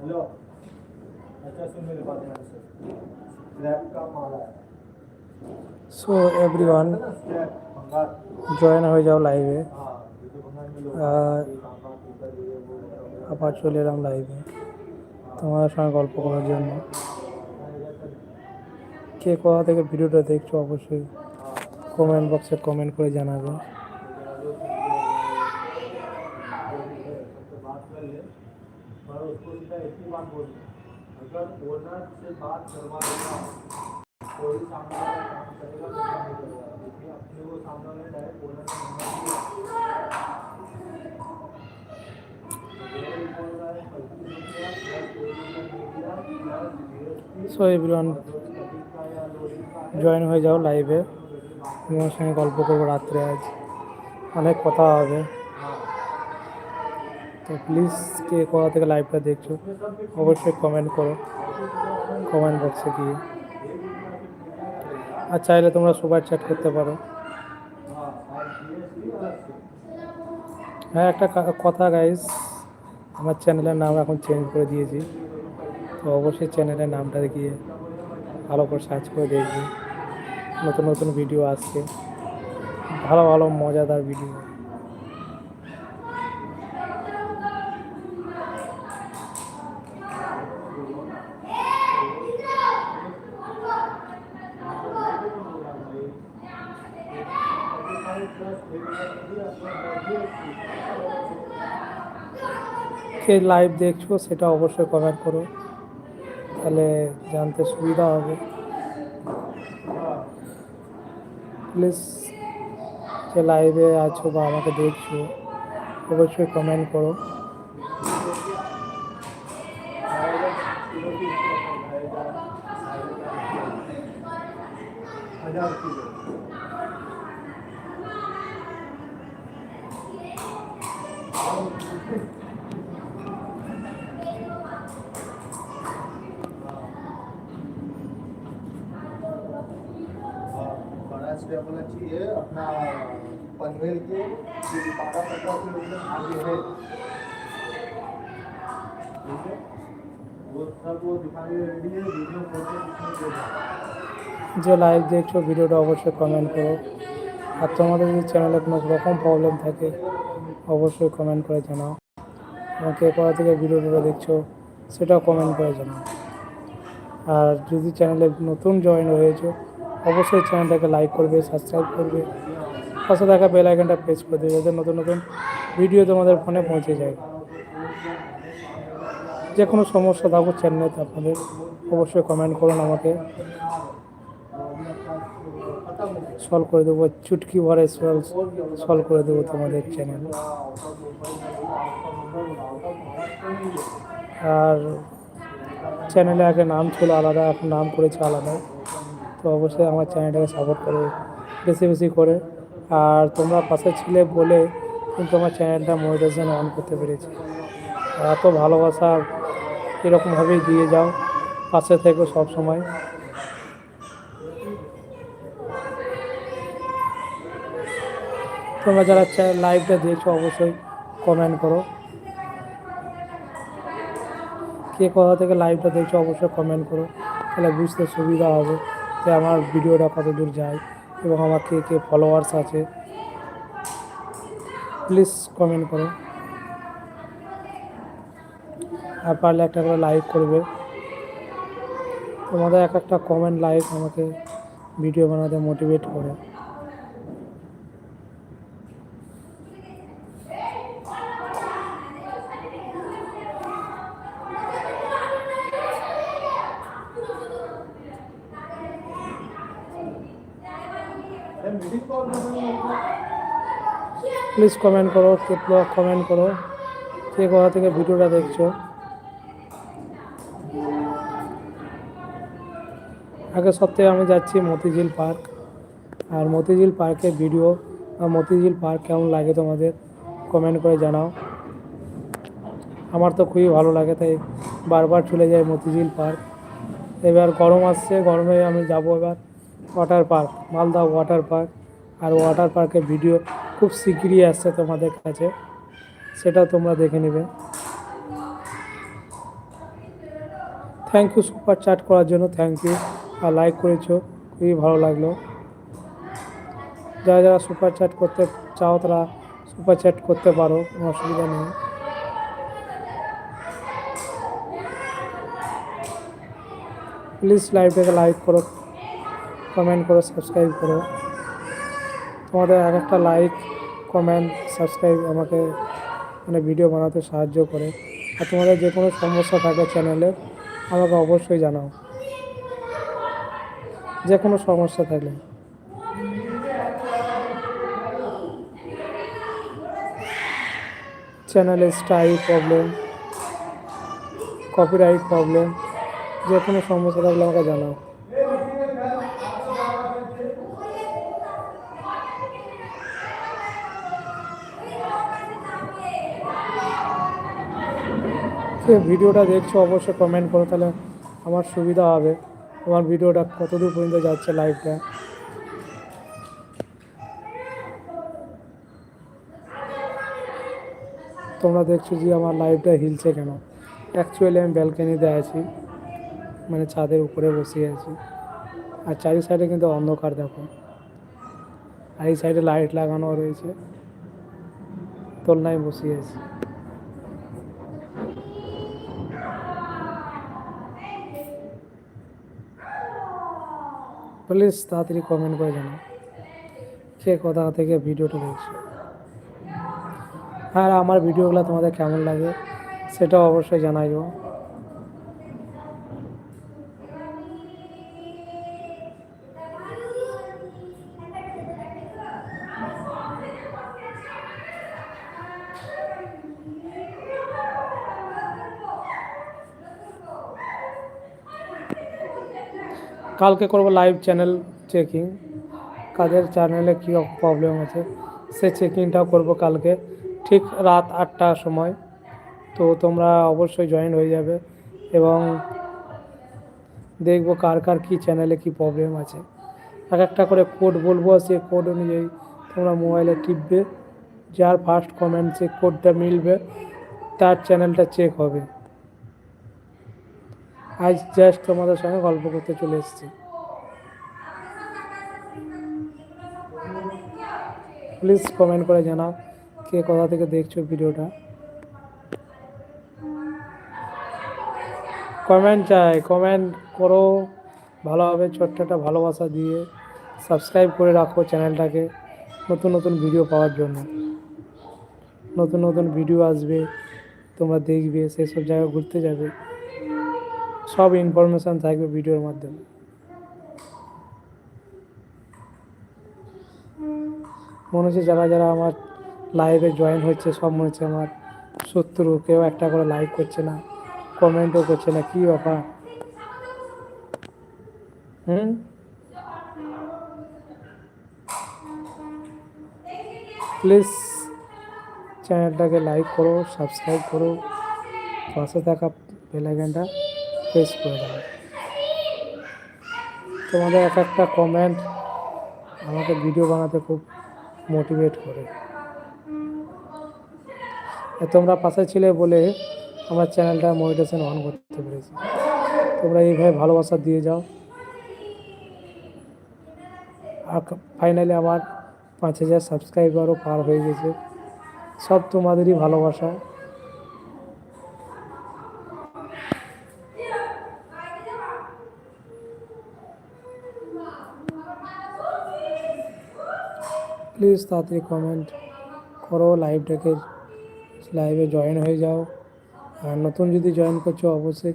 Hello अच्छा सुन मेरी बात ध्यान से स्क्रैप का माल है সো এভরিওয়ান ना स्क्रैप भंगार জয়েন হয়ে যাও লাইভে हाँ ये जो भंगार में लोग আর तांबा पीतल ये वो सब है। আবার চলে এলাম লাইভে তোমাদের সঙ্গে গল্প করার জন্য কে কোথা থেকে ভিডিওটা দেখছো অবশ্যই কমেন্ট বক্সে কমেন্ট করে জানাবে उसको सीधा एक ही बात बोल अगर ओनर से बात करवा देगा कोई सामने वाला काम करेगा तो काम नहीं करेगा क्योंकि अपने को सामने वाले डायरेक्ट ओनर का नंबर दिया ये बोल रहा है पच्चीस रुपया प्लस कोई media plus GST so everyone कभी का या लोडिंग का জয়েন হয়ে যাও লাইভে তোমার সঙ্গে গল্প করবো রাত্রে আজ অনেক কথা হবে हाँ তো প্লিজ কে কোথা থেকে লাইভটা দেখছ, অবশ্যই কমেন্ট করো কমেন্ট বক্সে গিয়ে। আর চাইলে তোমরা সুপার চ্যাট করতে পারো। হ্যাঁ একটা কথা গাইস আমার চ্যানেলের নাম এখন চেঞ্জ করে দিয়েছি। তো অবশ্যই চ্যানেলের নামটা গিয়ে ভালো করে সার্চ করে দেখবে। নতুন নতুন ভিডিও আসছে। ভালো ভালো, মজাদার ভিডিও কে লাইভ দেখছ সেটা অবশ্যই কমেন্ট করো। তাহলে জানতে সুবিধা হবে। প্লিজ যে লাইভে আছো বা আমাকে দেখছ, অবশ্যই কমেন্ট করো। হাজার किलो बड़ा स्टेप होना चाहिए अपना पनवेल के जो बारह पंद्रह किलोमीटर आगे है ठीक है वो सब वो दिखाने रेडी है वीडियो फोटो उसमें दे देगा যে লাইভ দেখছো ভিডিওটা অবশ্যই কমেন্ট করো আর তোমাদের যদি চ্যানেলে কোনো রকম প্রবলেম থাকে অবশ্যই কমেন্ট করে জানাও এবং কে কোথা থেকে ভিডিওটা দেখছো সেটাও কমেন্ট করে জানাও আর যদি চ্যানেলে নতুন জয়েন হয়েছো অবশ্যই চ্যানেলটাকে লাইক করবে সাবস্ক্রাইব করবে, পাশে থাকা বেল আইকনটা প্রেস করে দেবে যাতে নতুন নতুন ভিডিও তোমাদের ফোনে পৌঁছে যায়। যে কোনো সমস্যা থাকুক চ্যানেলে আপনাদের অবশ্যই কমেন্ট করুন আমাকে। সলভ করে দেবো, চুটকি ভরে সলভ সলভ করে দেবো তোমাদের চ্যানেল আর চ্যানেলে আগে নাম ছিল আলাদা, এখন নাম করেছে আলাদা। তো অবশ্যই আমার চ্যানেলটাকে সাপোর্ট করো বেশি বেশি করে। আর তোমরা পাশে ছিলে বলে কিন্তু আমার চ্যানেলটা মনিটাইজেশন অন করতে পেরেছি। এত ভালোবাসা এরকমভাবেই দিয়ে যাও, পাশে থেকো সব সময় তোমরা যারা লাইভটা দেখছ অবশ্যই কমেন্ট করো। কে কোথা থেকে লাইভটা দেখছ অবশ্যই কমেন্ট করো, তাহলে বুঝতে সুবিধা হবে। যে আমার ভিডিওটা কত দূর যায় এবং আমার কে কে ফলোয়ার্স আছে। প্লিজ কমেন্ট করো। আর পারলে একটা করে লাইক করবে। তোমাদের এক একটা কমেন্ট লাইক আমাকে ভিডিও বানাতে মোটিভেট করে। প্লিজ কমেন্ট করো কে কমেন্ট করো। কে কোথা থেকে ভিডিওটা দেখছ? আগের সপ্তাহে আমি যাচ্ছি মতিঝিল পার্ক। আর মতিঝিল পার্কের ভিডিও আর মতিঝিল পার্ক কেমন লাগে তোমাদের? কমেন্ট করে জানাও। আমার তো খুবই ভালো লাগে, তাই বারবার চলে যায় মতিঝিল পার্ক। এবার গরম আসছে, গরমে আমি যাব এবার water park Malda water park আর ওয়াটার পার্কের ভিডিও খুব শিগগিরই আসছে তোমাদের কাছে। সেটা তোমরা দেখে নেবে। থ্যাংক ইউ সুপার চ্যাট করার জন্য থ্যাংক ইউ আর লাইক করেছ, খুবই ভালো লাগল। যারা যারা সুপার চ্যাট করতে চাও, তারা সুপার চ্যাট করতে পারো, কোনো অসুবিধা নেই। প্লিজ লাইভটাকে লাইক করো কমেন্ট করো সাবস্ক্রাইব করো। তোমাদের এক একটা লাইক কমেন্ট সাবস্ক্রাইব আমাকে মানে ভিডিও বানাতে সাহায্য করে। আর তোমাদের যে কোনো সমস্যা থাকে চ্যানেলে আমাকে অবশ্যই জানাও। যে কোনো সমস্যা থাকলে। চ্যানেলে স্টাইল প্রবলেম কপিরাইট প্রবলেম যে কোনো সমস্যা থাকলে আমাকে জানাও। যে ভিডিওটা দেখছ, অবশ্যই কমেন্ট করো, তাহলে আমার সুবিধা হবে। আমার ভিডিওটা কতদূর পর্যন্ত যাচ্ছে লাইভটা তোমরা দেখছ যে আমার লাইভটা হিলছে কেন? অ্যাকচুয়ালি আমি ব্যালকানিতে আছি মানে ছাদের উপরে বসে আছি। আর চারি সাইডে কিন্তু অন্ধকার, দেখো। আর এই সাইডে লাইট লাগানো রয়েছে। তোলনায় বসে আছি। প্লিজ তাড়াতাড়ি কমেন্ট করে জানাও। কে কোথা থেকে ভিডিওটা দেখছ। আর আমার ভিডিওগুলো তোমাদের কেমন লাগে সেটাও অবশ্যই জানাইও। কালকে করব লাইভ চ্যানেল চেকিং কাদের চ্যানেলে কী প্রবলেম আছে, সে চেকিংটাও করব কালকে। ঠিক রাত আটটার সময়। তো তোমরা অবশ্যই জয়েন হয়ে যাবে এবং দেখব কার কার কী চ্যানেলে কী প্রবলেম আছে। এক একটা করে কোড বলব, সেই কোড অনুযায়ী তোমরা মোবাইলে টিপবে। যার ফার্স্ট কমেন্ট সে কোডটা মিলবে, তার চ্যানেলটা চেক হবে। আজ জাস্ট তোমাদের সঙ্গে গল্প করতে চলে এসেছি। প্লিজ কমেন্ট করে জানাও কে কোথা থেকে দেখছ ভিডিওটা। কমেন্ট চাই কমেন্ট করো ভালোভাবে ছোট্ট একটা ভালোবাসা দিয়ে সাবস্ক্রাইব করে রাখো চ্যানেলটাকে নতুন নতুন ভিডিও পাওয়ার জন্য। নতুন নতুন ভিডিও আসবে, তোমরা দেখবে সেসব জায়গায় ঘুরতে যাবে। সব ইনফরমেশান থাকবে ভিডিওর মাধ্যমে। মনে হচ্ছে যারা যারা আমার লাইভে জয়েন হচ্ছে, সব মনে হচ্ছে আমার শত্রু, কেউ একটা করে লাইক করছে না কমেন্টও করছে না, কী ব্যাপার? হুম? প্লিজ চ্যানেলটাকে লাইক করো সাবস্ক্রাইব করো, পাশে থাকা বেলাইকানটা প্রেস করে দাও তোমাদের এক একটা কমেন্ট আমাকে ভিডিও বানাতে খুব মোটিভেট করে। তোমরা পাশে ছিলে বলে আমার চ্যানেলটা মোটিভেশন অন করতে পেরেছি। তোমরা এইভাবে ভালোবাসা দিয়ে যাও। আর ফাইনালি আমার পাঁচ হাজার সাবস্ক্রাইবারও পার হয়ে গেছে। সব তোমাদেরই ভালোবাসা। প্লিজ তাড়াতাড়ি কমেন্ট করো লাইভটাকে লাইভে জয়েন হয়ে যাও। আর নতুন যদি জয়েন করছ, অবশ্যই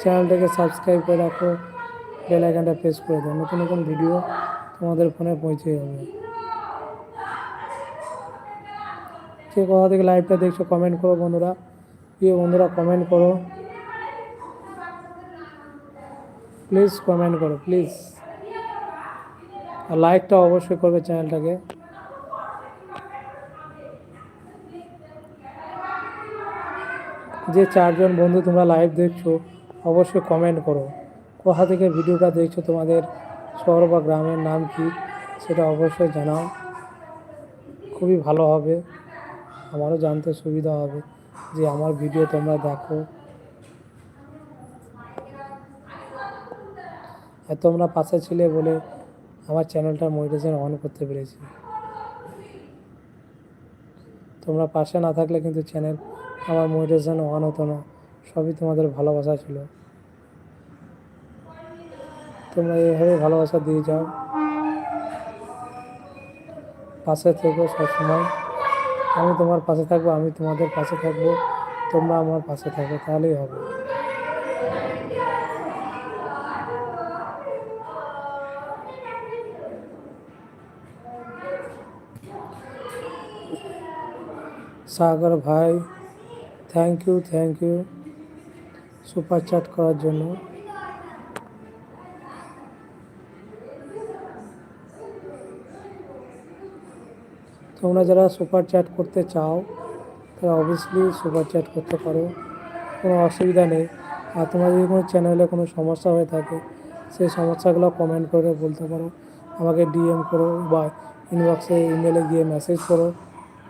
চ্যানেলটাকে সাবস্ক্রাইব করে রাখো বেল আইকনটা প্রেস করে দাও। নতুন নতুন ভিডিও তোমাদের ফোনে পৌঁছে যাবে। কে কোথা থেকে লাইভটা দেখছ কমেন্ট করো বন্ধুরা। প্রিয় বন্ধুরা কমেন্ট করো প্লিজ কমেন্ট করো প্লিজ আর লাইকটা অবশ্যই করবে চ্যানেলটাকে যে চারজন বন্ধু তোমরা লাইভ দেখছ, অবশ্যই কমেন্ট করো। কোথা থেকে ভিডিওটা দেখছ তোমাদের শহর বা গ্রামের নাম কি, সেটা অবশ্যই জানাও। খুবই ভালো হবে। আমারও জানতে সুবিধা হবে যে আমার ভিডিও তোমরা দেখো। তোমরা পাশে ছিলে বলে আমার চ্যানেলটা মনিটাইজেশন অন করতে পেরেছি। তোমরা পাশে না থাকলে কিন্তু চ্যানেল আমার অন হতো না, সবই তোমাদের ভালোবাসা ছিল। তোমরা এইভাবে ভালোবাসা দিয়ে যাও। পাশে থেকো সবসময়। আমি তোমার পাশে থাকব, আমি তোমাদের পাশে থাকব, তোমরা আমার পাশে থাকো, তাহলেই হবে। সাগর ভাই thank you thank you super chat করার জন্য। তোমরা যারা সুপার চ্যাট করতে চাও, তারা অবভিয়াসলি সুপার চ্যাট করতে পারো। কোনো অসুবিধা নেই। আর তোমার যদি কোনো চ্যানেলে কোনো সমস্যা হয়ে থাকে, সেই সমস্যাগুলো কমেন্ট করে বলতে পারো। আমাকে ডিএম করো বা ইনবক্সে ইমেলে গিয়ে মেসেজ করো।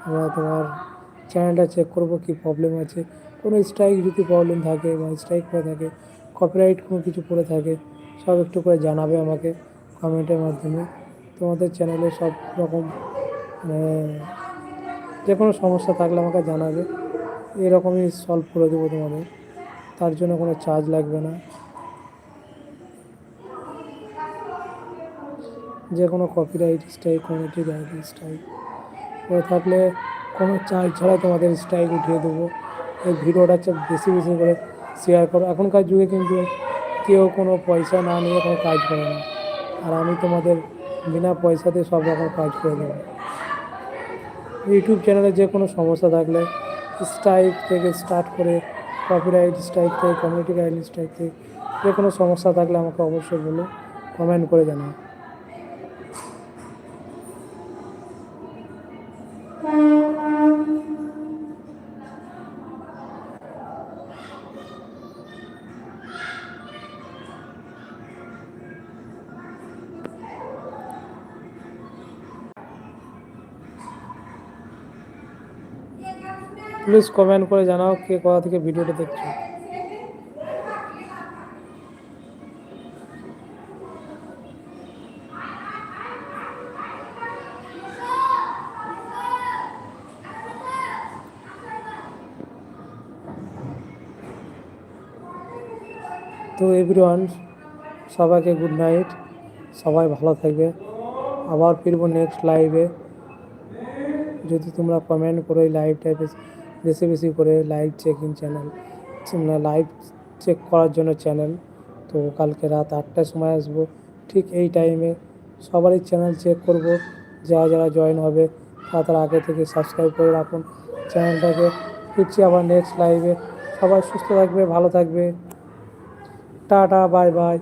আমরা তোমার চ্যানেলটা চেক করব কী প্রবলেম আছে, কোনো স্ট্রাইক যদি প্রবলেম থাকে বা স্ট্রাইক করে থাকে কপিরাইট কোনো কিছু করে থাকে, সব একটু করে জানাবে আমাকে কমেন্টের মাধ্যমে। তোমাদের চ্যানেলে সব রকম মানে যে কোনো সমস্যা থাকলে আমাকে জানাবে, এরকমই সলভ করে দেবো তোমাদের, তার জন্য কোনো চার্জ লাগবে না। যে কোনো copyright strike committee right strike করে থাকলে কোনো চার্জ ছাড়া তোমাদের স্ট্রাইক উঠিয়ে দেবো। এই ভিডিওটা বেশি বেশি করে শেয়ার করো। এখনকার যুগে কিন্তু কেউ কোনো পয়সা না নিয়ে কোনো কাজ করে না। আর আমি তোমাদের বিনা পয়সাতে সব রকম কাজ করে দেবো। ইউটিউব চ্যানেলে যে কোনো সমস্যা থাকলে স্ট্রাইক থেকে স্টার্ট করে কপিরাইট স্ট্রাইক থেকে কমিউনিটি গাইড স্ট্রাইক থেকে যে কোনো সমস্যা থাকলে আমাকে অবশ্যই বলো। কমেন্ট করে জানাও। প্লিজ কমেন্ট করে জানাও কে কোথা থেকে ভিডিওটা দেখছ। তো এভরিওয়ান সবাইকে গুড নাইট সবাই ভালো থাকবে। আবার ফিরবো নেক্সট লাইভে যদি তোমরা কমেন্ট করো এই লাইভটায় বেশি বেশি করে live checking channel live check করার জন্য চ্যানেল তো কালকে রাত আটটার সময় আসব। ঠিক এই টাইমে সবারই চ্যানেল চেক করব। যারা যারা জয়েন হবে, তারা তারা আগে থেকে সাবস্ক্রাইব করে রাখুন। চ্যানেলটাকে ফিরছি আবার নেক্সট লাইভে সবাই সুস্থ থাকবে, ভালো থাকবে। Tata bye bye